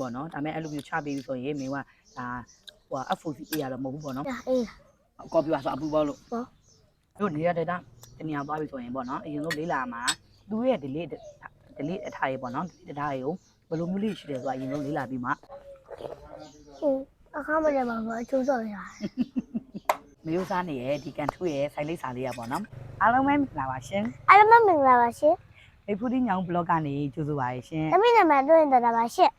ပေါ့နော်ဒါပေမဲ့အဲ့လိုမျိုးချပေးပြီဆိုရင်မင်းကဒါဟို FOC ပေးရတော့မဟုတ်ဘူးပေါ့နော်ဒါအေးကော်ပီပါဆိုအပူပေါ့လို့ဟုတ်တို့နေရတဲ့တာတနေရာသွားပြီဆိုရင်ပေါ့နော်အရင်ဆုံးလေးလာမှာသူရဲ့ delay delay အထားရေပေါ့နော် delay အထားရေကိုဘယ်လိုမျိုးလေးရှိတယ်ဆိုတာအရင်ဆုံးလေးလာပြီးမှဟင်းအခါမလဲပါဘာအချိုးစော်ရမယိုးစားနေရဲ့ဒီကန်ထူရဲ့ဆိုင်လိပ်စာလေးရပေါ့နော်အားလုံးပဲမင်္ဂလာပါရှင်အားလုံးမင်္ဂလာပါရှင်ဖေဖူးတီညောင် blog ကနေကြိုဆိုပါရရှင်သမီးနာမည်တွေ့ရင်တာပါရှင်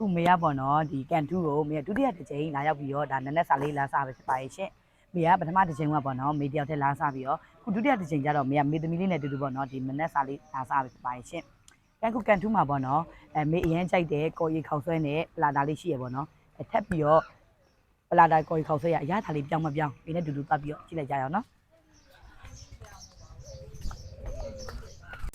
ခုမေရပေါ့နော်ဒီကန်ထူကိုမေရဒုတိယတစ်ကြိမ်လာရောက်ပြီးတော့ဒါနက်နက်စာလေးလာစားပဲဖြစ်ပါရဲ့ရှင်မေကပထမတစ်ကြိမ်ကပေါ့နော်မေတယောက်တည်းလာစားပြီးတော့ခုဒုတိယတစ်ကြိမ်ကျတော့မေကမေသမီးလေးနဲ့အတူတူပေါ့နော်ဒီမနက်စာလေးလာစားပဲဖြစ်ပါရဲ့ရှင်ကန်ခုကန်ထူမှာပေါ့နော်အဲမေအရင်ကြိုက်တဲ့ကော်ရီခေါက်ဆွဲနဲ့ပလာတာလေးရှိရပေါ့နော်အဲထပ်ပြီးတော့ပလာတာကော်ရီခေါက်ဆွဲရအရသာလေးပြောင်းမပြောင်းဒီနဲ့တူတူပတ်ပြီးတော့ကြည့်လိုက်ကြရအောင်နော်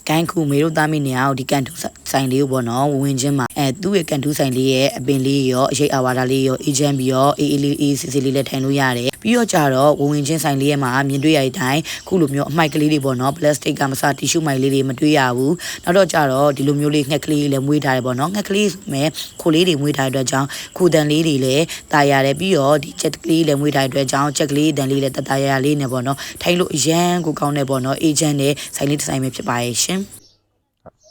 ကိုင်းခုမေတို့သားမိနေအောင်ဒီကန်ထူးဆိုင်လေးကိုပေါ့နော်ဝင်ဝင်ချင်းမှာ အဲသူ့ရဲ့ကန်ထူးဆိုင်လေးရဲ့အပင်လေးရောအရှိတ်အဝါဒလေးရောအေဂျင့်ပြီးရောအေးအေးလေးအေးစစ်စစ်လေးလည်းထိုင်လို့ရတယ်ပြီးတော့ကြတော့ဝင်ဝင်ချင်းဆိုင်လေးရဲ့မှာမြင်တွေ့ရတဲ့အတိုင်းခုလိုမျိုးအမိုက်ကလေးတွေပေါ့နော်ပလတ်စတစ်ကမစတီရှူမိုက်လေးတွေမတွေ့ရဘူးနောက်တော့ကြတော့ဒီလိုမျိုးလေးငှက်ကလေးလည်းမွေးထားတယ်ပေါ့နော်ငှက်ကလေးဆိုမဲ့ခိုလေးတွေမွေးထားတဲ့အတွက်ကြောင့်ခိုတန်လေးတွေလည်းတာရတယ်ပြီးတော့ဒီချက်ကလေးလည်းမွေးထားတဲ့အတွက်ကြောင့်ချက်ကလေးတန်လေးလည်းတတရရလေးနဲ့ပေါ့နော်ထိုင်လို့အရန်ကိုကောင်းနေပေါ့နော်အေဂျင့်နဲ့ဆိုင်လေးတစ်ဆိုင်ပဲဖြစ်ပါရဲ့ရှင်မ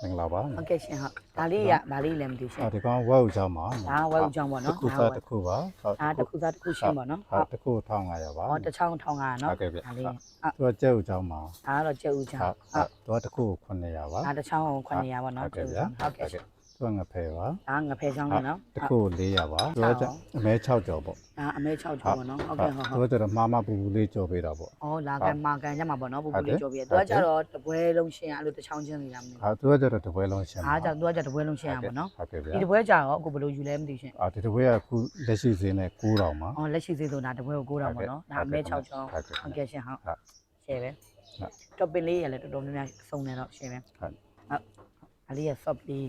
င်္ဂလာပါဟုတ်ကဲ့ရှင်ဟုတ်ဒါလေးရဒါလေးလည်းမသိရှင်အော်ဒီကောင်ဝက်ဥကြောင်းပါဒါဝဲဦးကြောင့်ပေါ့နော်တစ်ခုစားတစ်ခုပါဟုတ်ဒါတစ်ခုစားတစ်ခုရှင်းပေါ့နော်ဟုတ်တစ်ခု1500ပါဟောတစ်ချောင်းထောင်းကနော်ဟုတ်ကဲ့ဗျဒါလေးဟုတ်သူကကျဲဥကြောင်းပါဒါကတော့ကျက်ဦးကြောဟုင့်တ်ဟုတ်သူကတစ်ခု900ပါဒါတစ်ချောင်းကို900ပေါ့နော်ဟုတ်ကဲ့ကျက်ဦးဗျာကြောင့်ဟုတ်ကဲ့ သူကငဖဲပါဒါငဖဲချောင်းဟုကတ်နော်တစ်ခု400ပါသူကအမဲ6ကြော်ပေါ့ဒါအမဲ6ချောင်းပေါ့နော်ဟုတ်ကဲ့ဟုတ်ဟုတ်သူကကျတော့မှားမပူပူလေးကြော်ပေးတာပေါ့ဩလာကန်မာကန်ကြမှာပေါ့နော်ပူပူလေးကြော်ပြီးသူကကြတော့တပွဲလုံးရှင်းအဲ့လိုတစ်ချောင်းချင်းနေတာမသိဟာသူကကျတော့တပွဲလုံးရှင်းအားကြောင့်သူကကြတပွဲလုံးရှင်းရပါပေါ့နော်ဟုတ်ကဲ့ဗျာဒီတပွဲကြတော့အခုဘယ်လိုယူလဲမသိရှင်အော်ဒီတပွဲကခုလက်ရှိဈေးနဲ့9000ပါဩလက်ရှိသေးဆိုတာတပွဲကို9000ပေါ့နော်ဒါအမဲ6ချောင်းဟုတ်ကဲ့ဟုတ်ကဲ့ရှင်ဟုတ်ဟုတ်ရှယ်ပဲဟုတ်တော့ပင်လေးရလဲတော်တော်များများစုံနေတော့ရှယ်ပဲဟုတ်ဟုတ်အလေးရ soft လေး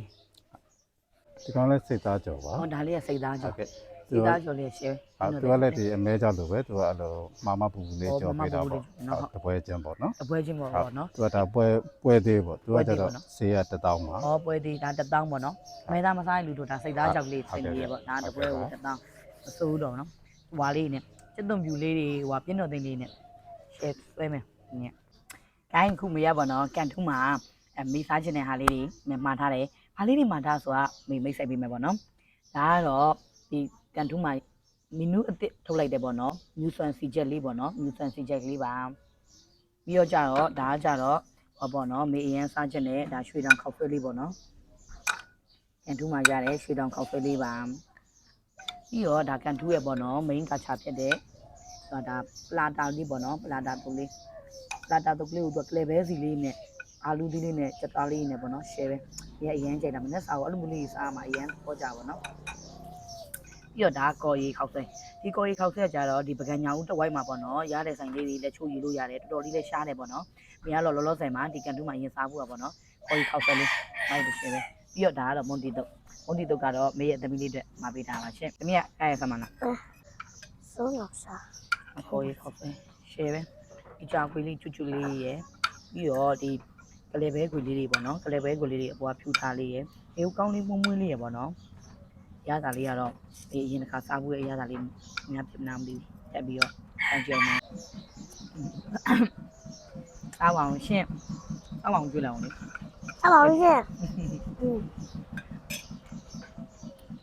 ဒီကောင်လည်းစိတ်သားကြော်ပါဟောဒါလေးကစိတ်သားဟုကြောတ်ကဲ့စိတ်သားကြောလေးရှယ်ဟာသူကလည်းဒီအမဲကြောက်လို့ပဲသူကအဲ့လိုမာမပူပူလေးကြော်ပေးတာပေါ့ဟုတ်ဟုတ်တပွဲချင်းပေါ့နော်အပွဲချင်းပေါ့ပေါ့နော်သူကဒါပွဲပွဲသေးပေါ့သူကကျတော့ပွဲသေးပေါ့နော်ဈေးရ1000ပါဟောပွဲသေးဒါတစ်တောင်းပေါ့နော်မဲသားမစားလူတို့ဒါစိတ်သားကြောက်လေးဟုတ်ဆင်းကဲ့နေရပေါ့ဒါဟုတ်တစ်ပွဲကဲ့ကိုပါတစ်တောင်းမစိုးတော့နော်ဟွာလေးနဲ့စက်သွန်ပြူလေးတွေဟွာပြင်းတော်သိန်းလေးနဲ့ရှယ်ဆွဲမယ်ညကိုင်းခုမရပါတော့ကန်ထူးမှာအမိစားချင်တဲ့ဟာလေးတွေမှာထားတယ် ဟာလေးတွေမှာထားဆိုတာမိမိတ်ဆက်ပေးမယ်ပေါ့နော်ဒါကတော့ဒီကန်ထူးမှာမီနူးအစ်စ်ထုတ်လိုက်တယ်ပေါ့နော်မြူဆွန်စီချက်လေးပေါ့နော်မြူဆွန်စီချက်လေးပါပြီးတော့ကြတော့ဒါကကြတော့ဟောပေါ့နော်မေအရန်စားချက်နဲ့ဒါရွှေတောင်ခောက်ဆွဲလေးပေါ့နော်ကန်ထူးမှာရတဲ့ရွှေတောင်ခောက်ဆွဲလေးပါပြီးတော့ဒါကန်ထူးရဲ့ပေါ့နော် main ကချာဖြစ်တဲ့ဒါဒါပလာတာလေးပေါ့နော်ပလာတာတုပ်လေးပလာတာတုပ်လေးကိုသူကလေဘဲစီလေးနဲ့ အာလူသီးလေးနဲ့စက်သားလေးနဲ့ပေါ့နော် share ပဲဒီကအရင်ကြိုက်တာမနေ့စာကိုအဲ့လိုမျိုးလေးစားမှအရင်ဟောကြပါတော့ပြီးတော့ဒါကော်ရီခောက်ဆွဲဒီကော်ရီခောက်ဆွဲကြတော့ဒီပကံညာဦးတစ်ဝိုက်မှာပေါ့နော်ရတဲ့ဆိုင်လေးတွေလက်ချိုးယူလို့ရတယ်တော်တော်လေးလည်းရှားတယ်ပေါ့နော်မင်းကတော့လောလောဆယ်မှာဒီကန်တူးမှာအရင်စားဖို့ပါပေါ့နော်ကော်ရီခောက်ဆွဲလေးလိုက်လို့ share ပဲပြီးတော့ဒါကတော့မွန်တီတုတ်မွန်တီတုတ်ကတော့မေရဲ့သမီးလေးအတွက်မှာပေးထားပါရှင်သမီးကအဲ့ရဆမနာစိုးတော့စားအခေါ်ရေးခေါ်ပဲရှယ်ပဲဒီကြာခွေးလေးကျွတ်ကျွတ်လေးရယ်ပြီးတော့ဒီ ကလေးပဲခွေလေးတွေပေါ့နော်ကလေးပဲခွေလေးတွေအပေါ်ဖြူထားလေးရယ်အေးကောင်းလေးမွန်းမွန်းလေးရယ်ပေါ့နော်ရတာလေးကတော့ဒီအရင်တစ်ခါစားမှုရဲ့ရတာလေးများပြနာမလို့တက်ပြီးတော့အောင်ကြုံမယ်စားပါအောင်ရှင့်စားပါအောင်ကြွလောက်အောင်လေစားပါအောင်ရှင့်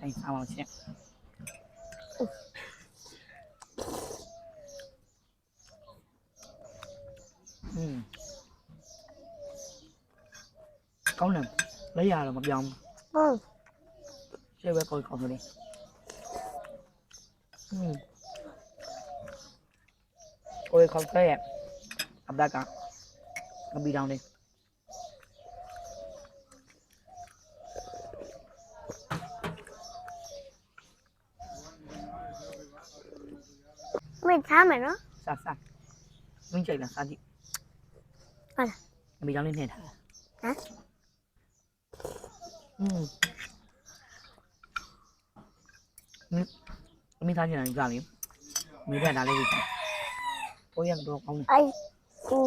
အဲစားပါအောင်ရှင့်嗯。Mm. ကောင်းတယ်လက်ရတော့မပြောင်းဘူးဟုတ်ရှေ့ဘက်ကိုခေါ်ဆိုလေးอืมကိုယ်ခေါ်ခဲ့ရအဘကကဘီတောင်းလေးမင်းသားမယ်နော်စားစား อืมမိသားစုနဲ့ကြာပြီမိဘဒါလေးကိုပိုးရတော့ကောင်းတယ်အိုင်ကူ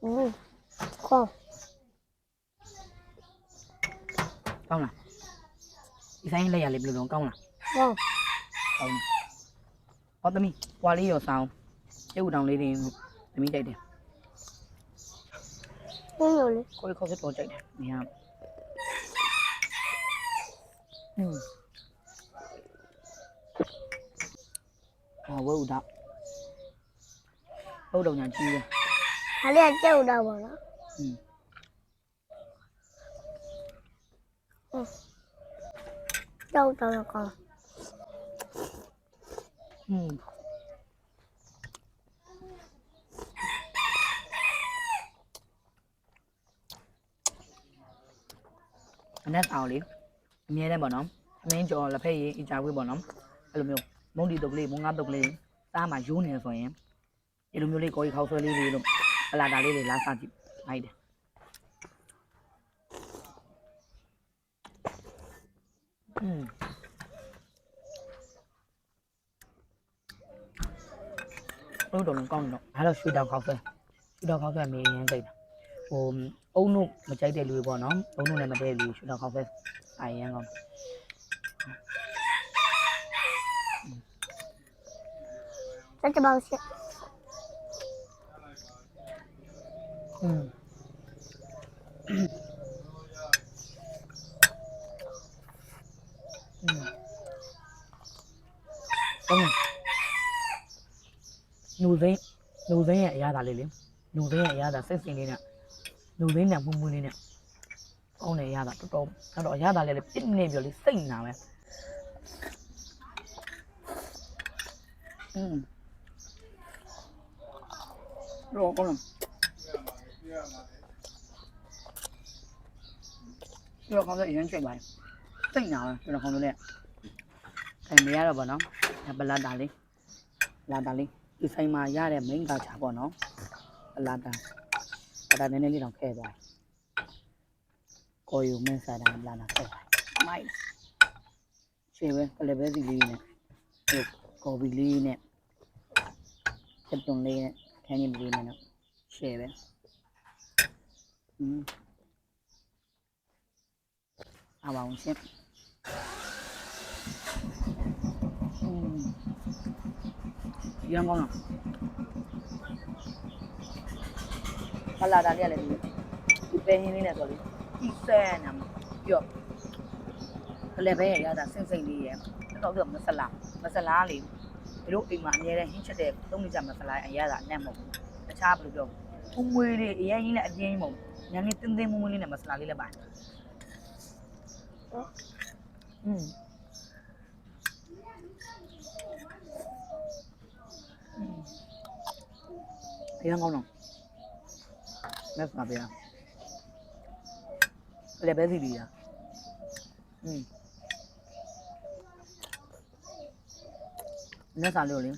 ဘူးကောင်းကောင်းလားဒီဆိုင်လေးရလေးဘယ်လိုလုံးကောင်းလားကောင်းကောင်းဟောသမီးပွာလေးရောဆောင်းရုပ်တောင်လေးတွေသမီးတိုက်တယ် không nhiều lên cô đi không biết tổ chạy đẹp nhỉ ừ. Ờ, à vỡ ủ đạo vỡ nhà chi rồi hả lên chơi ủ mà, rồi đó ừ. Ừ. Đâu đâu còn ừ. က်အောင်လေအမြဲတမ်းပေါ့နော်အမင်းကျော်လက်ဖက်ရည်အကြွေးပေါ့နော်အဲ့လိုမျိုးမုံဒီတုပ်ကလေးမုံငါတုပ်ကလေးစားမှရိုးနေဆိုရင်ဒီလိုမျိုးလေးကိုကြီးခေါက်ဆွဲလေးတွေလို့ပလာတာလေးတွေလာစားကြည့်လိုက်တယ်อืมဘလို့တော့လုံးကောင်းတော့အဲ့တော့ရွှေတောင်ခေါက်ဆွဲရွှေတောင်ခေါက်ဆွဲမေးရင်တိတ်တာဟို အုံတို့မကြိုက်တဲ့လူတွေပေါ့နော်အုံတို့လည်းမတည့်လူရွှေတောင်ခေါက်ဆွဲအိုင်ရန်ကောင်း စက်တပေါင်းရှစ် อืมอืมဟုတ်နူသိန်းနူသိန်းရဲ့အရာသာလေးလေနူသိန်းရဲ့အရာသာစိတ်စင်လေးနဲ့ နူသိန်းနဲ့မူမူလေးနဲ့ကောင်းတဲ့အရာသာတော်တော်အဲ့တော့အရာသာလေးလေပြစ်နေပြီလေစိတ်နာပဲอืมရောကောင်းလားရောကောင်းတဲ့အရင်ချိန်ပါစိတ်နာပဲကျွန်တော်ကောင်းလို့လေခိုင်မရတော့ဗောနော်ပလာတာလေးလာတာလေးဒီဆိုင်မှာရတဲ့ main ကချာပေါ့နော်ပလာတာ အဲ့ဒါနည်းနည်းလေးတော့ခဲသွားတယ်ကိုယူမင်းစားတာလာလာခဲသွားတယ်မိုက်ချေပဲကလေးပဲစီလေးနဲ့ဟိုကော်ပီလေးနဲ့ချက်တွန်လေးနဲ့ခန်းကြီးလေးနဲ့တော့ချေပဲอืมအပါအောင်ရှင်းရမ်းကောင်းလား ဟလာတာလေးလည်းဒီပဲဟင်းလေးနဲ့ဆိုလေဒီဆန်နံပြော့ကလေးပဲရတာစင်စိတ်လေးရတော့တော့မဆလာမဆလာလေးဒီလိုအိမ်မှာအများနဲ့ဟင်းချက်တဲ့သုံးနေကြမဆလာအရသာအနက်မဟုတ်ဘူးတခြားဘယ်လိုပြောပူမွေးလေးအရင်ကြီးနဲ့အကျဉ်းမဟုတ်ညနေတင်းတင်းမွေးမွေးလေးနဲ့မဆလာလေးလည်းပါတယ်อืมအရင်ကောင်းတော့ လက်စားပြရလည်းပဲစီလီရอืมလက်စားလို့လေ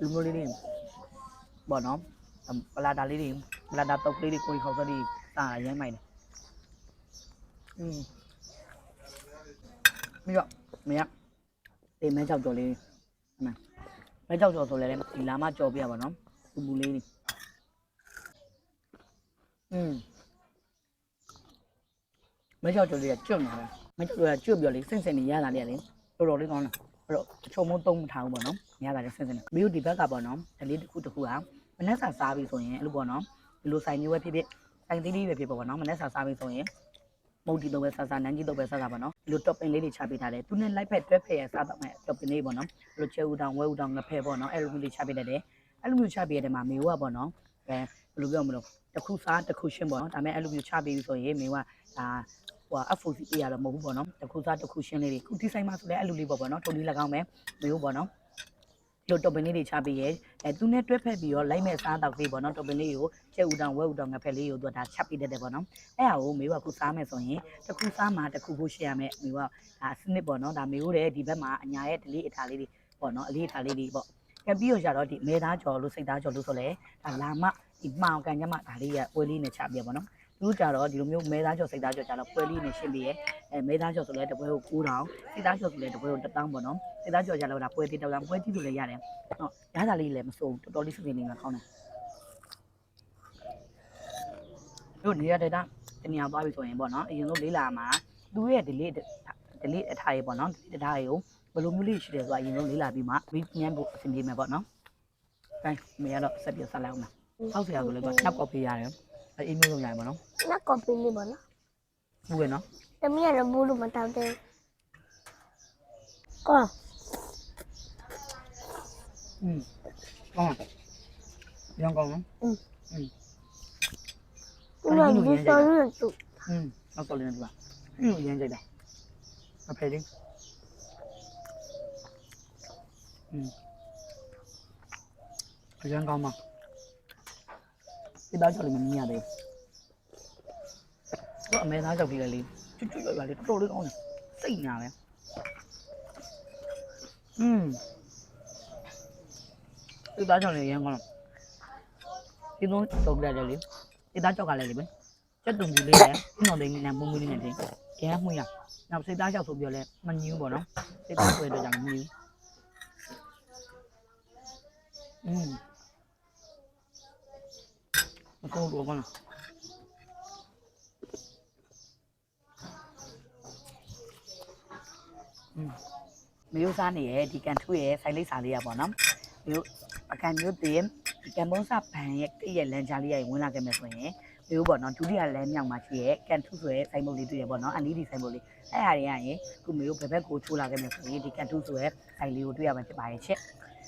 လူမျိုးလေးတွေပေါ့နော်ပလာတာလေးတွေပလာတာတုပ်လေးတွေကိုခေါက်စလေးစားရမ်းမိုက်တယ်อืมမရမရတေမဲကြောက်ကြော်လေးအမှန်မဲကြောက်ကြော်ဆိုလဲဒီလာမကြော်ပြရပါနော်ပူပူလေးတွေ อืมမကြောက်ကြလေးကကျွတ်နေတာမကြောက်ကြလေးကကျွတ်ပြီးတော့လေစင်စင်နေရတာလေးကလေတော်တော်လေးကောင်းတာအဲ့တော့အချုံမုံသုံးမထားဘူးပေါ့နော်ရတာလေးစင်စင်နေမီးတို့ဒီဘက်ကပေါ့နော်ဒါလေးတစ်ခုတစ်ခုဟာမနှက်စာစားပြီဆိုရင်အဲ့လိုပေါ့နော်ဒီလိုဆိုင်မျိုးပဲဖြစ်ဖြစ်ဆိုင်သေးလေးပဲဖြစ်ပေါ့နော်မနှက်စာစားပြီဆိုရင်မုတ်တီတော့ပဲစားစားနန်းကြီးတော့ပဲစားစားပေါ့နော်ဒီလို topping လေးတွေချပေးထားတယ်သူနဲ့ light ဖက်တွဲဖက်ရစားတော့မဲ့ topping လေးပေါ့နော်ဒီလိုချဲဦးတောင်ဝဲဦးတောင်ငဖဲပေါ့နော်အဲ့လိုမျိုးလေးချပေးတတ်တယ်အဲ့လိုမျိုးချပေးရတဲ့မှာမေဝကပေါ့နော်အဲ ဘယ်လိုပြောမလို့တစ်ခုစားတစ်ခုရှင်းပေါ့နော်ဒါပေမဲ့အဲ့လိုမျိုးချပေးပြီးဆိုရင်မင်းကဒါဟို FOC ပေးရတော့မဟုတ်ဘူးပေါ့နော်တစ်ခုစားတစ်ခုရှင်းလေးတွေခုဒီဆိုင်မှာဆိုလဲအဲ့လိုလေးပေါ့ပေါ့နော်ထုံလေး၎င်းမယ်မင်းပေါ့နော်ဒီလိုတော့ပင်လေးတွေချပေးရဲအဲသူနဲ့တွဲဖက်ပြီးတော့လိုက်မဲ့စားတော့လေးပေါ့နော်တော့ပင်လေးကိုကျဲဦးတောင်ဝဲဦးတောင်ငဖက်လေးကိုသူကဒါချက်ပေးတတ်တယ်ပေါ့နော်အဲ့ဟာကိုမေကခုစားမယ်ဆိုရင်တစ်ခုစားမှာတစ်ခုကိုရှင်းရမယ်မေကဒါစနစ်ပေါ့နော်ဒါမေကိုတဲ့ဒီဘက်မှာအညာရဲ့ဒလေးအထားလေးတွေပေါ့နော်အလေးအထားလေးတွေပေါ့ကပြီးတော့ကြတော့ဒီမဲသားကြော်လို့စိတ်သားကြော်လို့ဆိုလဲဒါလာမ ဒီမှောင်ကန်ကြမှာဒါလေးကပွဲလေးနဲ့ချပြပါနော်သူကြတော့ဒီလိုမျိုးမဲသားကြော်စိတ်သားကြော်ကြတော့ပွဲလေးနဲ့ရှင်းပြီးရဲအဲမဲသားကြော်ဆိုလဲတပွဲကို9000စိတ်သားကြော်ဆိုလဲတပွဲကို1000ပေါ့နော်စိတ်သားကြော်ကြတော့ဒါပွဲတိ1000ပွဲတိဆိုလဲရတယ်ဟောရတာလေးလည်းမစိုးတော်တော်လေးစစင်းနေမှာကောင်းတယ်တို့နေရတဲ့တာတနေရာသွားပြီဆိုရင်ပေါ့နော်အရင်ဆုံးလေးလာမှာသူရဲ့ delay delay အထားရေပေါ့နော် delay အထားရေကိုဘယ်လိုမျိုးလေးရှိတယ်ဆိုတာအရင်ဆုံးလေ့လာပြီးမှပြီးညံဖို့အဆင်ပြေမယ်ပေါ့နော်။အဲမေကတော့ဆက်ပြဆက်လိုက်အောင်နော်။ ဟောက်ဆရာဆိုလည်းတော့နောက်ကော်ပေးရတယ်။အဲအင်းမျိုးလုံးရတယ်ပေါ့နော် နောက်ကော်ပီလေးပေါ့နော် ။ဘူးပဲနော် တမီးကတော့ဘူးလို့မတောက်သေးကော ။อืมကောင်း။ရောင်းကောင်းနော် ဒီလိုဒီဆိုရင်သူ ။อืมနောက်တော့လည်းဒီပါ။อืมရမ်းကြိုက်တာ။အဖေလေး။อืมအရန်ကောင်းပါ။ ဒီတော့ကြောက်လို့မမြင်ရသေးဘူး။တော့အမေသားကြောက်ပြီးလေလေ။ကျွတ်ကျွတ်ရွရွလေးတော်တော်လေးကောင်းတယ်။စိတ်ညာပဲ။อืมဒီတော့ကြောက်လည်းရမ်းကောင်းတယ်။ဒီတော့တော့ကြတယ်လေ။ဒီတော့ကြောက်ကလည်းလေပဲ။ကျက်တုံကြီးလေးနဲ့ဥနော်လေးနဲ့မုံမွေးလေးနဲ့တင်။ကျန်းမှုရ။နောက်စိတ်သားကြောက်ဆိုပြောလဲမညူးပေါ့နော်။စိတ်သားဆွဲတော့ကြောင့်မညူး။อืม အကောတော့ကောင်းလားอืมမျိုးစားနေရဲ့ဒီကန်ထူးရဲ့ဆိုင်လိပ်စာလေးရပါတော့မျိုးအကန်မျိုးတင်ဒီကန်ပုံးစဘန်ရဲ့တိရဲ့လမ်းကြားလေးရဝင်လာခဲ့မယ်ဆိုရင်မျိုးပေါ့နော်ဒုတိယလမ်းမြောက်မှာရှိရဲ့ကန်ထူးဆိုရဲ့ဆိုင်ပုတ်လေးတွေ့ရပေါ့နော်အန်ဒီဒီဆိုင်ပုတ်လေးအဲ့ဟာတွေရရင်ခုမျိုးဘယ်ဘက်ကိုချိုးလာခဲ့မယ်ဆိုရင်ဒီကန်ထူးဆိုရဲ့ဆိုင်လေးကိုတွေ့ရမှာဖြစ်ပါရဲ့ချက်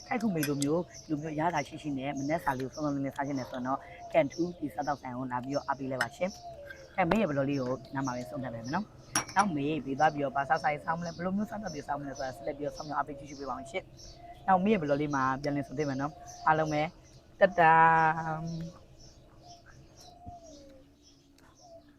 အဲ့ခုမေလိုမျိုးလူမျိုးရတာရှိရှိနဲ့မနေ့စာလေးကိုစုံစုံလင်းလင်းစားခြင်းနဲ့ဆိုတော့ကန်ထူးဒီစားတော့ဆိုင်ကိုလာပြီးတော့အားပေးလိုက်ပါရှင်အဲ့မေးရဘလို့လေးကိုနားမှာပဲစုံတယ်မယ်နော်နောက်မေးပြီးသွားပြီးတော့ဘာစားဆိုင်စားမလဲဘယ်လိုမျိုးစားတော့ပြီးစားမလဲဆိုတာဆက်လက်ပြီးတော့ဆောင်းမြောင်အားပေးကြည့်ရှုပေးပါအောင်ရှင်နောက်မေးရဘလို့လေးမှာပြန်လည်ဆိုသိမယ်နော်အားလုံးပဲတတ္တာ